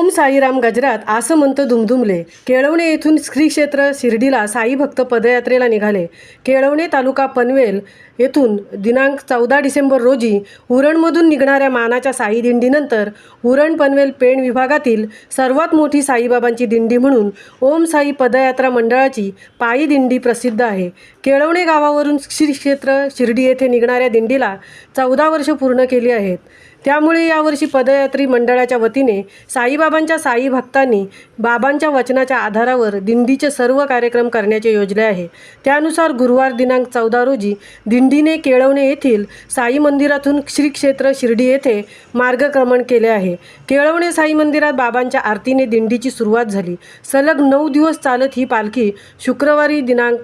ओम साईराम गजरात असं म्हणतं केळवणे येथून श्री क्षेत्र शिर्डीला साई भक्त पदयात्रेला निघाले. केळवणे तालुका पनवेल येथून दिनांक चौदा डिसेंबर रोजी उरणमधून निघणाऱ्या मानाच्या साई दिंडीनंतर उरण पनवेल पेण विभागातील सर्वात मोठी साईबाबांची दिंडी म्हणून ओम साई पदयात्रा मंडळाची पायी दिंडी प्रसिद्ध आहे. केळवणे गावावरून श्री क्षेत्र शिर्डी येथे निघणाऱ्या दिंडीला चौदा वर्ष पूर्ण केली आहेत. त्यामुळे यावर्षी पदयात्री मंडळाच्या वतीने साईबाबांच्या साई भक्तांनी बाबांच्या वचनाच्या आधारावर दिंडीचे सर्व कार्यक्रम करण्याचे योजले आहे त्यानुसार गुरुवार दिनांक चौदा रोजी दिंडीने केळवणे येथील साई मंदिरातून श्री क्षेत्र शिर्डी येथे मार्गक्रमण केले आहे. केळवणे साई मंदिरात बाबांच्या आरतीने दिंडीची सुरुवात झाली. सलग नऊ दिवस चालत ही पालखी शुक्रवारी दिनांक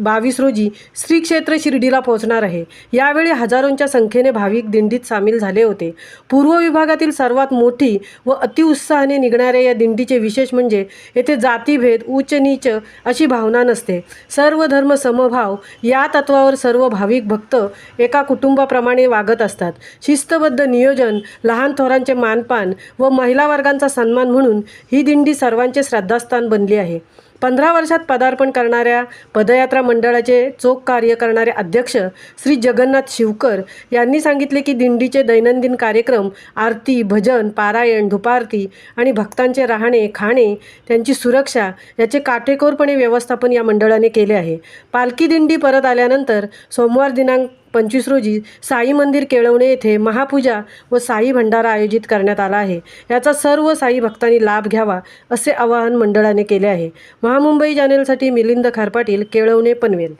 बावीस रोजी श्री क्षेत्र शिर्डीला पोहोचणार आहे. यावेळी हजारोंच्या संख्येने भाविक दिंडीत सामील झाले होते. पूर्व विभागातील सर्वात मोठी व अतिउत्साहाने निघणाऱ्या या दिंडीचे विशेष म्हणजे येथे जातीभेद उच्च नीच अशी भावना नसते. सर्व धर्म समभाव या तत्वावर सर्व भाविक भक्त एका कुटुंबाप्रमाणे वागत असतात. शिस्तबद्ध नियोजन लहान थोरांचे मानपान व महिला वर्गांचा सन्मान म्हणून ही दिंडी सर्वांचे श्रद्धास्थान बनली आहे. पंधरा वर्षात पदार्पण करणाऱ्या पदयात्रा मंडळाचे चोख कार्य करणारे अध्यक्ष श्री जगन्नाथ शिवकर यांनी सांगितले की दिंडीचे दैनंदिन कार्यक्रम आरती भजन पारायण धुपारती आणि भक्तांचे राहणे खाणे त्यांची सुरक्षा याचे काटेकोरपणे व्यवस्थापन या मंडळाने केले आहे. पालखी दिंडी परत आल्यानंतर सोमवार दिनांक पंचवीस रोजी साई मंदिर केळवणे येथे महापूजा व साई भंडारा आयोजित करण्यात आला आहे. याचा सर्व साई भक्तांनी लाभ घ्यावा असे आवाहन मंडळाने केले आहे. Maha Mumbai चॅनेलसाठी Milind खारपाटील Kelavane Panvel.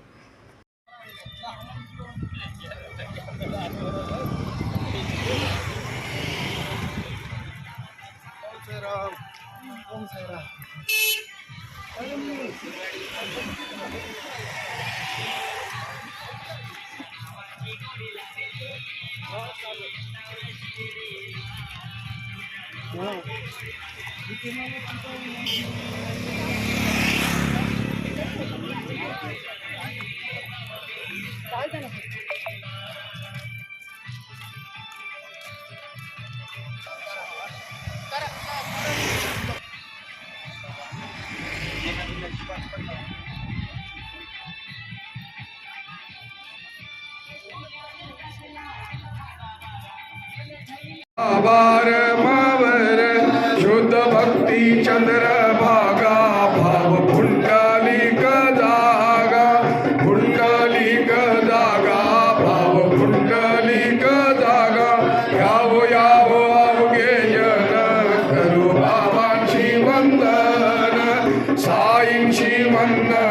Wow. Thank you. அபாரமவர சுத்த பக்தி சந்திர பாகா பாவ புண்டாலி கதாகா புண்டாலி கதாகா பாவ புண்டாலி கதாகா யாவோ யாவோ அவுகே ஜன கரு பாபான் ஸ்ரீவந்தன சாயின் ஸ்ரீவந்தன